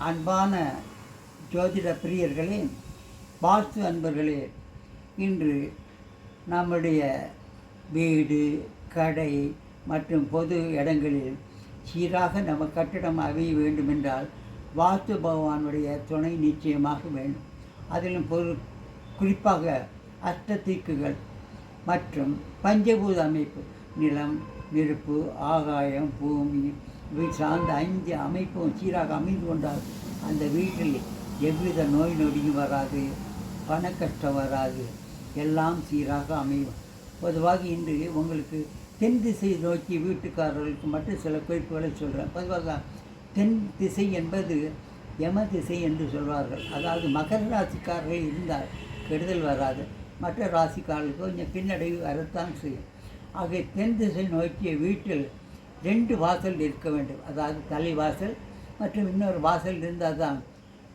அன்பான ஜோதிட பிரியர்களே வாஸ்து அன்பர்களே இன்று நம்முடைய வீடு கடை மற்றும் பொது இடங்களில் சீராக நம்ம கட்டிடம் அமைய வேண்டுமென்றால் வாஸ்து பகவானுடைய துணை நிச்சயமாக வேண்டும். அதிலும் பொரு குறிப்பாக அஷ்டதீக்குகள் மற்றும் பஞ்சபூத அமைப்பு நிலம் நெருப்பு ஆகாயம் பூமி சார்ந்த ஐந்து அமைப்பும் சீராக அமைந்து கொண்டால் அந்த வீட்டில் எவ்வித நோய் நொடியும் வராது பண கஷ்டம் வராது எல்லாம் சீராக அமையும். பொதுவாக இன்று உங்களுக்கு தென் திசை நோக்கி வீட்டுக்காரர்களுக்கு மட்டும் சில குறிப்புகளை சொல்கிறேன் பொதுவாக தென் திசை என்பது யம திசை என்று சொல்வார்கள். அதாவது மகர ராசிக்காரர்கள் இருந்தால் கெடுதல் வராது. மற்ற ராசிக்காரர்களுக்கு கொஞ்சம் பின்னடைவு வரத்தான் செய்யும். ஆக தென் திசை நோக்கிய வீட்டில் ரெண்டு வாசல் இருக்க வேண்டும். அதாவது தலைவாசல் மற்றும் இன்னொரு வாசல் இருந்தால் தான்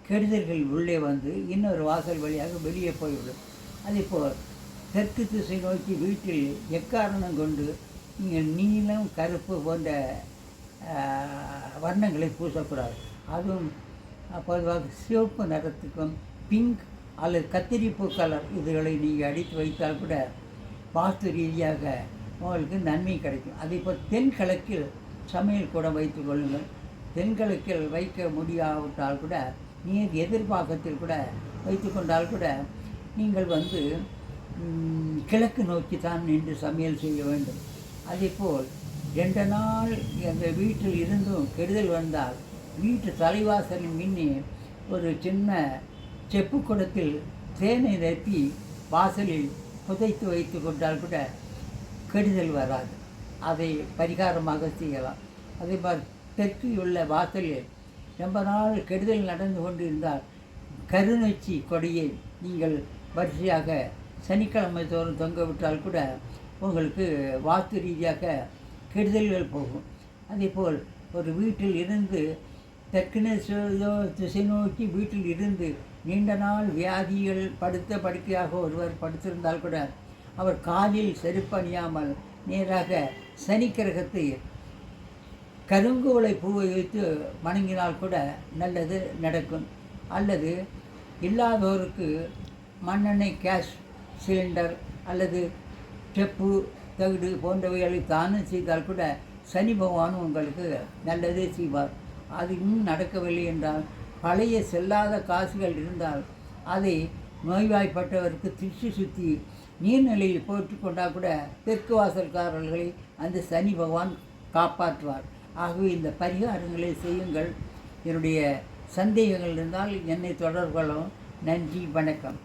கெடுதல்கள் உள்ளே வந்து இன்னொரு வாசல் வழியாக வெளியே போய்விடும். அதேபோல் தெற்கு திசை நோக்கி வீட்டில் எக்காரணம் கொண்டு நீங்கள் நீலம் கருப்பு போன்ற வர்ணங்களை பூசக்கூடாது. அதுவும் பொதுவாக சிவப்பு நிறத்துக்கும் பிங்க் அல்லது கத்திரிப்பூ கலர் இதுகளை நீங்கள் அடித்து வைத்தால் கூட வாஸ்து ரீதியாக உங்களுக்கு நன்மை கிடைக்கும். அதே போல் தென்கிழக்கில் சமையல் கூட வைத்து கொள்ளுங்கள். தென்கிழக்கில் வைக்க முடியாவிட்டால் கூட நீர் எதிர்பார்க்கத்தில் கூட வைத்துக்கொண்டால் கூட நீங்கள் வந்து கிழக்கு நோக்கி தான் நின்று சமையல் செய்ய வேண்டும். அதேபோல் ரெண்டு நாள் எங்கள் வீட்டில் இருந்தும் கெடுதல் வந்தால் வீட்டு தலைவாசலின் முன்னே ஒரு சின்ன செப்பு குடத்தில் தேனை நிரப்பி வாசலில் புதைத்து வைத்து கொண்டால் கூட கெடுதல் வராது. அதை பரிகாரமாக செய்யலாம். அதே மாதிரி தெற்கில் உள்ள வாசலில் ரொம்ப நாள் கெடுதல் நடந்து கொண்டு இருந்தால் கருநொச்சி கொடியை நீங்கள் வரிசையாக சனிக்கிழமை தோறும் தொங்க விட்டால் கூட உங்களுக்கு வாஸ்து ரீதியாக கெடுதல்கள் போகும். அதேபோல் ஒரு வீட்டில் இருந்து தெற்கின திசை நோக்கி வீட்டில் இருந்து நீண்ட நாள் வியாதிகள் படுத்த படுக்கையாக ஒருவர் படுத்திருந்தால் கூட அவர் காலில் செருப்பணியாமல் நேராக சனி கிரகத்தை கருங்கோலை பூவை வைத்து வணங்கினால் கூட நல்லது நடக்கும். அல்லது இல்லாதோருக்கு மண்ணெண்ணெய் கேஸ் சிலிண்டர் அல்லது ஸ்டெப்பு தகுடு போன்றவைகளை தானம் செய்தால் கூட சனி பகவானும் உங்களுக்கு நல்லதே செய்வார். அது இன்னும் நடக்கவில்லை என்றால் பழைய செல்லாத காசுகள் இருந்தால் அதை நோய்வாய்ப்பட்டவருக்கு திருச்சி சுற்றி நீர்நிலையில் போட்டு கொண்டால் கூட தெற்கு வாசல்காரர்களை அந்த சனி பகவான் காப்பாற்றுவார். ஆகவே இந்த பரிகாரங்களை செய்யுங்கள். என்னுடைய சந்தேகங்கள் இருந்தால் என்னை தொடர்பு கொள்ளவும் நன்றி வணக்கம்.